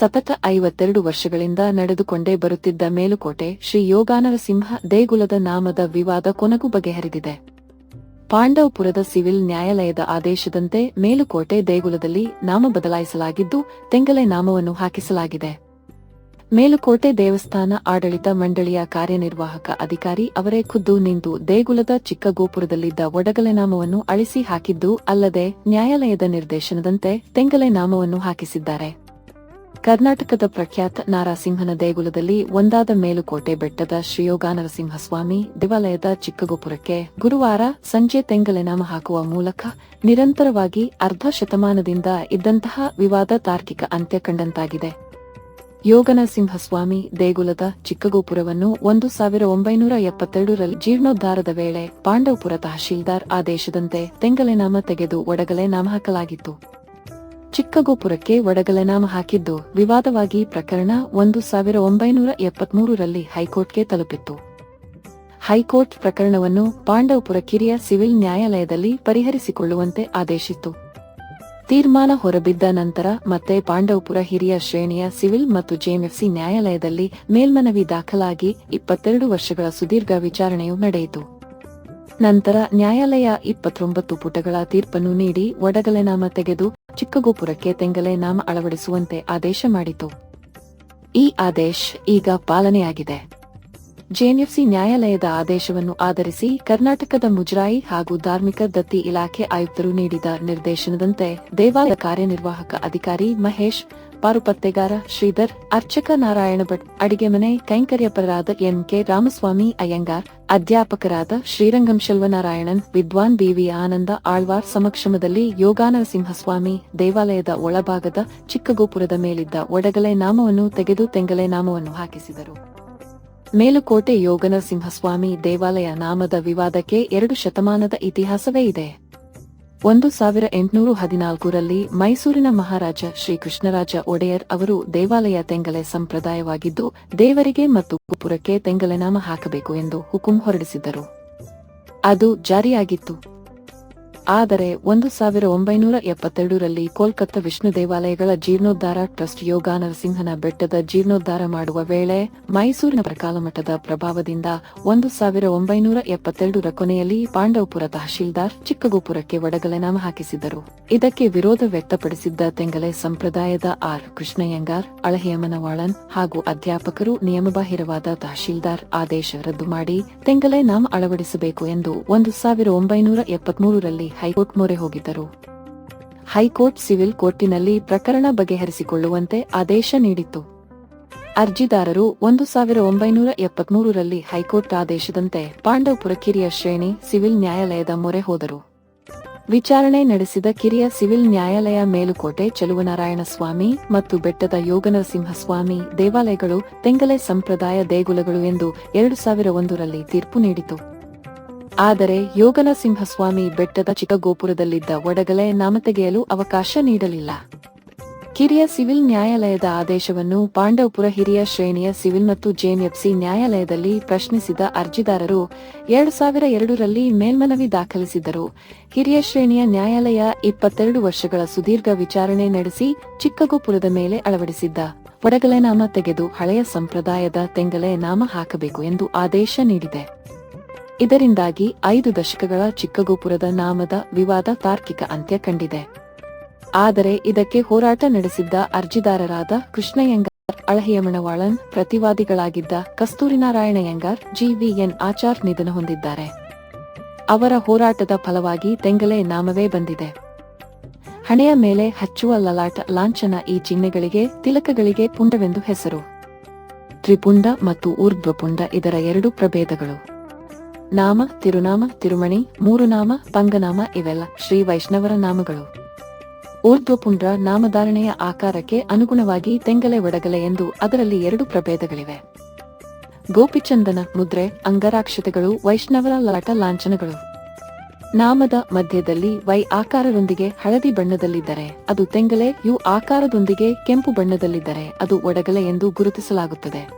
ಸತತ ಐವತ್ತೆರಡು ವರ್ಷಗಳಿಂದ ನಡೆದುಕೊಂಡೇ ಬರುತ್ತಿದ್ದ ಮೇಲುಕೋಟೆ ಶ್ರೀ ಯೋಗಾನರಸಿಂಹ ದೇಗುಲದ ನಾಮದ ವಿವಾದ ಕೊನಗು ಬಗೆಹರಿದಿದೆ. ಪಾಂಡವಪುರದ ಸಿವಿಲ್ ನ್ಯಾಯಾಲಯದ ಆದೇಶದಂತೆ ಮೇಲುಕೋಟೆ ದೇಗುಲದಲ್ಲಿ ನಾಮ ಬದಲಾಯಿಸಲಾಗಿದ್ದು, ತೆಂಗಲೆ ನಾಮವನ್ನು ಹಾಕಿಸಲಾಗಿದೆ. ಮೇಲುಕೋಟೆ ದೇವಸ್ಥಾನ ಆಡಳಿತ ಮಂಡಳಿಯ ಕಾರ್ಯನಿರ್ವಾಹಕ ಅಧಿಕಾರಿ ಅವರೇ ಖುದ್ದು ನಿಂತು ದೇಗುಲದ ಚಿಕ್ಕ ಗೋಪುರದಲ್ಲಿದ್ದ ಒಡಗಲೆ ನಾಮವನ್ನು ಅಳಿಸಿ ಹಾಕಿದ್ದು ಅಲ್ಲದೆ ನ್ಯಾಯಾಲಯದ ನಿರ್ದೇಶನದಂತೆ ತೆಂಗಲೆ ನಾಮವನ್ನು ಹಾಕಿಸಿದ್ದಾರೆ. ಕರ್ನಾಟಕದ ಪ್ರಖ್ಯಾತ ನಾರಾಸಿಂಹನ ದೇಗುಲದಲ್ಲಿ ಒಂದಾದ ಮೇಲುಕೋಟೆ ಬೆಟ್ಟದ ಶ್ರೀಯೋಗಾನರಸಿಂಹಸ್ವಾಮಿ ದೇವಾಲಯದ ಚಿಕ್ಕಗೋಪುರಕ್ಕೆ ಗುರುವಾರ ಸಂಜೆ ತೆಂಗಲೆ ನಾಮ ಹಾಕುವ ಮೂಲಕ ನಿರಂತರವಾಗಿ ಅರ್ಧ ಶತಮಾನದಿಂದ ಇದ್ದಂತಹ ವಿವಾದ ತಾರ್ಕಿಕ ಅಂತ್ಯ ಕಂಡಂತಾಗಿದೆ. ಯೋಗನರಸಿಂಹಸ್ವಾಮಿ ದೇಗುಲದ ಚಿಕ್ಕಗೋಪುರವನ್ನು ಒಂದು ಸಾವಿರ ಒಂಬೈನೂರ ಎಪ್ಪತ್ತೆರಡರಲ್ಲಿ ಜೀರ್ಣೋದ್ಧಾರದ ವೇಳೆ ಪಾಂಡವಪುರ ತಹಶೀಲ್ದಾರ್ ಆದೇಶದಂತೆ ತೆಂಗಲೆ ನಾಮ ತೆಗೆದು ಒಡಗಲೆ ನಾಮ ಹಾಕಲಾಗಿತ್ತು. ಚಿಕ್ಕಗೋಪುರಕ್ಕೆ ಗೋಪುರಕ್ಕೆ ನಾಮ ಹಾಕಿದ್ದು ವಿವಾದವಾಗಿ ಪ್ರಕರಣ ಒಂದು ಸಾವಿರ ಒಂಬೈನೂರ ಎಪ್ಪತ್ಮೂರರಲ್ಲಿ ಹೈಕೋರ್ಟ್ಗೆ ತಲುಪಿತ್ತು. ಹೈಕೋರ್ಟ್ ಪ್ರಕರಣವನ್ನು ಪಾಂಡವಪುರ ಕಿರಿಯ ಸಿವಿಲ್ ನ್ಯಾಯಾಲಯದಲ್ಲಿ ಪರಿಹರಿಸಿಕೊಳ್ಳುವಂತೆ ಆದೇಶಿತ್ತು. ತೀರ್ಮಾನ ಹೊರಬಿದ್ದ ನಂತರ ಮತ್ತೆ ಪಾಂಡವಪುರ ಹಿರಿಯ ಶ್ರೇಣಿಯ ಸಿವಿಲ್ ಮತ್ತು ಜೆಎಂಎಫ್ಸಿ ನ್ಯಾಯಾಲಯದಲ್ಲಿ ಮೇಲ್ಮನವಿ ದಾಖಲಾಗಿ ಇಪ್ಪತ್ತೆರಡು ವರ್ಷಗಳ ಸುದೀರ್ಘ ವಿಚಾರಣೆಯು ನಡೆಯಿತು. ನಂತರ ನ್ಯಾಯಾಲಯ ಇಪ್ಪತ್ತೊಂಬತ್ತು ಪುಟಗಳ ತೀರ್ಪನ್ನು ನೀಡಿ ಒಡಗಲೆ ನಾಮ ತೆಗೆದು ಚಿಕ್ಕಗೋಪುರಕ್ಕೆ ತೆಂಗಲೆ ನಾಮ ಅಳವಡಿಸುವಂತೆ ಆದೇಶ ಮಾಡಿತು. ಈ ಆದೇಶ ಈಗ ಪಾಲನೆಯಾಗಿದೆ. ಜೆಎನ್ಎಫ್ಸಿ ನ್ಯಾಯಾಲಯದ ಆದೇಶವನ್ನು ಆಧರಿಸಿ ಕರ್ನಾಟಕದ ಮುಜರಾಯಿ ಹಾಗೂ ಧಾರ್ಮಿಕ ದತ್ತಿ ಇಲಾಖೆ ಆಯುಕ್ತರು ನೀಡಿದ ನಿರ್ದೇಶನದಂತೆ ದೇವಾಲಯ ಕಾರ್ಯನಿರ್ವಾಹಕ ಅಧಿಕಾರಿ ಮಹೇಶ್ ಪಾರುಪತ್ತೆಗಾರ ಶ್ರೀಧರ್, ಅರ್ಚಕ ನಾರಾಯಣ ಭಟ್, ಅಡಿಗೆ ಮನೆ ಕೈಂಕರ್ಯಪರರಾದ ಎನ್ಕೆ ರಾಮಸ್ವಾಮಿ, ಅಯ್ಯಂಗಾರ್, ಅಧ್ಯಾಪಕರಾದ ಶ್ರೀರಂಗಂ ಶೆಲ್ವನಾರಾಯಣನ್, ವಿದ್ವಾನ್ ಬಿವಿ ಆನಂದ, ಆಳ್ವಾರ್ ಸಮಕ್ಷಮದಲ್ಲಿ ಯೋಗಾನರಸಿಂಹಸ್ವಾಮಿ ದೇವಾಲಯದ ಒಳಭಾಗದ ಚಿಕ್ಕಗೋಪುರದ ಮೇಲಿದ್ದ ಒಡಗಲೆ ನಾಮವನ್ನು ತೆಗೆದು ತೆಂಗಲೆ ನಾಮವನ್ನು ಹಾಕಿಸಿದರು. ಮೇಲುಕೋಟೆ ಯೋಗನರಸಿಂಹಸ್ವಾಮಿ ದೇವಾಲಯ ನಾಮದ ವಿವಾದಕ್ಕೆ ಎರಡು ಶತಮಾನದ ಇತಿಹಾಸವೇ ಇದೆ. ಒಂದು ಸಾವಿರ ಎಂಟುನೂರು ಹದಿನಾಲ್ಕರಲ್ಲಿ ಮೈಸೂರಿನ ಮಹಾರಾಜ ಶ್ರೀ ಕೃಷ್ಣರಾಜ ಒಡೆಯರ್ ಅವರು ದೇವಾಲಯ ತೆಂಗಲೆ ಸಂಪ್ರದಾಯವಾಗಿದ್ದು, ದೇವರಿಗೆ ಮತ್ತು ಗೋಪುರಕ್ಕೆ ತೆಂಗಲೆ ನಾಮ ಹಾಕಬೇಕು ಎಂದು ಹುಕುಂ ಹೊರಡಿಸಿದ್ದರು. ಅದು ಜಾರಿಯಾಗಿತ್ತು. ಆದರೆ ಒಂದು ಸಾವಿರ ಒಂಬೈನೂರ ಎಪ್ಪತ್ತೆರಡರಲ್ಲಿ ಕೋಲ್ಕತ್ತಾ ವಿಷ್ಣು ದೇವಾಲಯಗಳ ಜೀರ್ಣೋದ್ಧಾರ ಟ್ರಸ್ಟ್ ಯೋಗ ನರಸಿಂಹನ ಬೆಟ್ಟದ ಜೀರ್ಣೋದ್ಧಾರ ಮಾಡುವ ವೇಳೆ ಮೈಸೂರಿನ ಪ್ರಕಾಲಮಠದ ಪ್ರಭಾವದಿಂದ ಒಂದು ಸಾವಿರ ಒಂಬೈನೂರ ಎಪ್ಪತ್ತೆರಡರ ಕೊನೆಯಲ್ಲಿ ಪಾಂಡವಪುರ ತಹಶೀಲ್ದಾರ್ ಚಿಕ್ಕಗೋಪುರಕ್ಕೆ ಒಡಗಲೆ ನಾಮ ಹಾಕಿಸಿದರು. ಇದಕ್ಕೆ ವಿರೋಧ ವ್ಯಕ್ತಪಡಿಸಿದ್ದ ತೆಂಗಲೆ ಸಂಪ್ರದಾಯದ ಆರ್. ಕೃಷ್ಣಯ್ಯಂಗಾರ್ ಅಳಹಿಯಮನವಾಳನ್ ಹಾಗೂ ಅಧ್ಯಾಪಕರು ನಿಯಮಬಾಹಿರವಾದ ತಹಶೀಲ್ದಾರ್ ಆದೇಶ ರದ್ದು ಮಾಡಿ ತೆಂಗಲೆ ನಾಮ ಅಳವಡಿಸಬೇಕು ಎಂದು ಒಂದು ಸಾವಿರ ಒಂಬೈನೂರ ಎಪ್ಪತ್ಮೂರರಲ್ಲಿ ಹೈಕೋರ್ಟ್ ಮೊರೆ ಹೋಗಿದ್ದರು. ಹೈಕೋರ್ಟ್ ಸಿವಿಲ್ ಕೋರ್ಟಿನಲ್ಲಿ ಪ್ರಕರಣ ಬಗೆಹರಿಸಿಕೊಳ್ಳುವಂತೆ ಆದೇಶ ನೀಡಿತ್ತು. ಅರ್ಜಿದಾರರು ಒಂದು ಸಾವಿರ ಒಂಬೈನೂರ ಎಪ್ಪತ್ಮೂರರಲ್ಲಿ ಹೈಕೋರ್ಟ್ ಆದೇಶದಂತೆ ಪಾಂಡವಪುರ ಕಿರಿಯ ಶ್ರೇಣಿ ಸಿವಿಲ್ ನ್ಯಾಯಾಲಯದ ಮೊರೆ ಹೋದರು. ವಿಚಾರಣೆ ನಡೆಸಿದ ಕಿರಿಯ ಸಿವಿಲ್ ನ್ಯಾಯಾಲಯ ಮೇಲುಕೋಟೆ ಚಲುವನಾರಾಯಣ ಸ್ವಾಮಿ ಮತ್ತು ಬೆಟ್ಟದ ಯೋಗನರಸಿಂಹಸ್ವಾಮಿ ದೇವಾಲಯಗಳು ತೆಂಗಲೆ ಸಂಪ್ರದಾಯ ದೇಗುಲಗಳು ಎಂದು ಎರಡು ಸಾವಿರ ಒಂದರಲ್ಲಿ ತೀರ್ಪು ನೀಡಿತು. ಆದರೆ ಯೋಗನ ಸಿಂಹಸ್ವಾಮಿ ಬೆಟ್ಟದ ಚಿಕ್ಕಗೋಪುರದಲ್ಲಿದ್ದ ಒಡಗಲೆ ನಾಮ ತೆಗೆಯಲು ಅವಕಾಶ ನೀಡಲಿಲ್ಲ. ಕಿರಿಯ ಸಿವಿಲ್ ನ್ಯಾಯಾಲಯದ ಆದೇಶವನ್ನು ಪಾಂಡವಪುರ ಹಿರಿಯ ಶ್ರೇಣಿಯ ಸಿವಿಲ್ ಮತ್ತು ಜೆಎಂಎಫ್ಸಿ ನ್ಯಾಯಾಲಯದಲ್ಲಿ ಪ್ರಶ್ನಿಸಿದ ಅರ್ಜಿದಾರರು ಎರಡು ಸಾವಿರ ಎರಡರಲ್ಲಿ ಮೇಲ್ಮನವಿ ದಾಖಲಿಸಿದ್ದರು. ಹಿರಿಯ ಶ್ರೇಣಿಯ ನ್ಯಾಯಾಲಯ ಇಪ್ಪತ್ತೆರಡು ವರ್ಷಗಳ ಸುದೀರ್ಘ ವಿಚಾರಣೆ ನಡೆಸಿ ಚಿಕ್ಕಗೋಪುರದ ಮೇಲೆ ಅಳವಡಿಸಿದ್ದ. ಒಡಗಲೆ ನಾಮ ತೆಗೆದು ಹಳೆಯ ಸಂಪ್ರದಾಯದ ತೆಂಗಲೆ ನಾಮ ಹಾಕಬೇಕು ಎಂದು ಆದೇಶ ನೀಡಿದೆ. ಇದರಿಂದಾಗಿ ಐದು ದಶಕಗಳ ಚಿಕ್ಕಗೋಪುರದ ನಾಮದ ವಿವಾದ ತಾರ್ಕಿಕ ಅಂತ್ಯ ಕಂಡಿದೆ. ಆದರೆ ಇದಕ್ಕೆ ಹೋರಾಟ ನಡೆಸಿದ್ದ ಅರ್ಜಿದಾರರಾದ ಕೃಷ್ಣಯ್ಯಂಗಾರ್ ಅಳಹಿಯಮಣವಾಳನ್ ಪ್ರತಿವಾದಿಗಳಾಗಿದ್ದ ಕಸ್ತೂರಿನಾರಾಯಣಯ್ಯಂಗಾರ್, ಜಿವಿಎನ್ ಆಚಾರ್ ನಿಧನ ಹೊಂದಿದ್ದಾರೆ. ಅವರ ಹೋರಾಟದ ಫಲವಾಗಿ ತೆಂಗಲೆ ನಾಮವೇ ಬಂದಿದೆ. ಹಣೆಯ ಮೇಲೆ ಹಚ್ಚುವ ಲಲಾಟ ಲಾಂಛನ ಈ ಚಿಹ್ನೆಗಳಿಗೆ, ತಿಲಕಗಳಿಗೆ ಪುಂಡವೆಂದು ಹೆಸರು. ತ್ರಿಪುಂಡ ಮತ್ತು ಊರ್ಧ್ವಪುಂಡ ಇದರ ಎರಡು ಪ್ರಭೇದಗಳು. ನಾಮ, ತಿರುನಾಮ, ತಿರುಮಣಿ ಮೂರು ನಾಮ ಪಂಗನಾಮ ಇವೆಲ್ಲ ಶ್ರೀ ವೈಷ್ಣವರ ನಾಮಗಳು. ಊರ್ಧ್ವಪುಂಡ್ರ ನಾಮಧಾರಣೆಯ ಆಕಾರಕ್ಕೆ ಅನುಗುಣವಾಗಿ ತೆಂಗಲೆ ಒಡಗಲೆ ಎಂದು ಅದರಲ್ಲಿ ಎರಡು ಪ್ರಭೇದಗಳಿವೆ. ಗೋಪಿಚಂದನ ಮುದ್ರೆ, ಅಂಗರಾಕ್ಷತೆಗಳು, ವೈಷ್ಣವರ ಲಾಟ ಲಾಂಛನಗಳು. ನಾಮದ ಮಧ್ಯದಲ್ಲಿ ವೈ ಆಕಾರದೊಂದಿಗೆ ಹಳದಿ ಬಣ್ಣದಲ್ಲಿದ್ದರೆ ಅದು ತೆಂಗಲೆ, ಯು ಆಕಾರದೊಂದಿಗೆ ಕೆಂಪು ಬಣ್ಣದಲ್ಲಿದ್ದರೆ ಅದು ಒಡಗಲೆ ಎಂದು ಗುರುತಿಸಲಾಗುತ್ತದೆ.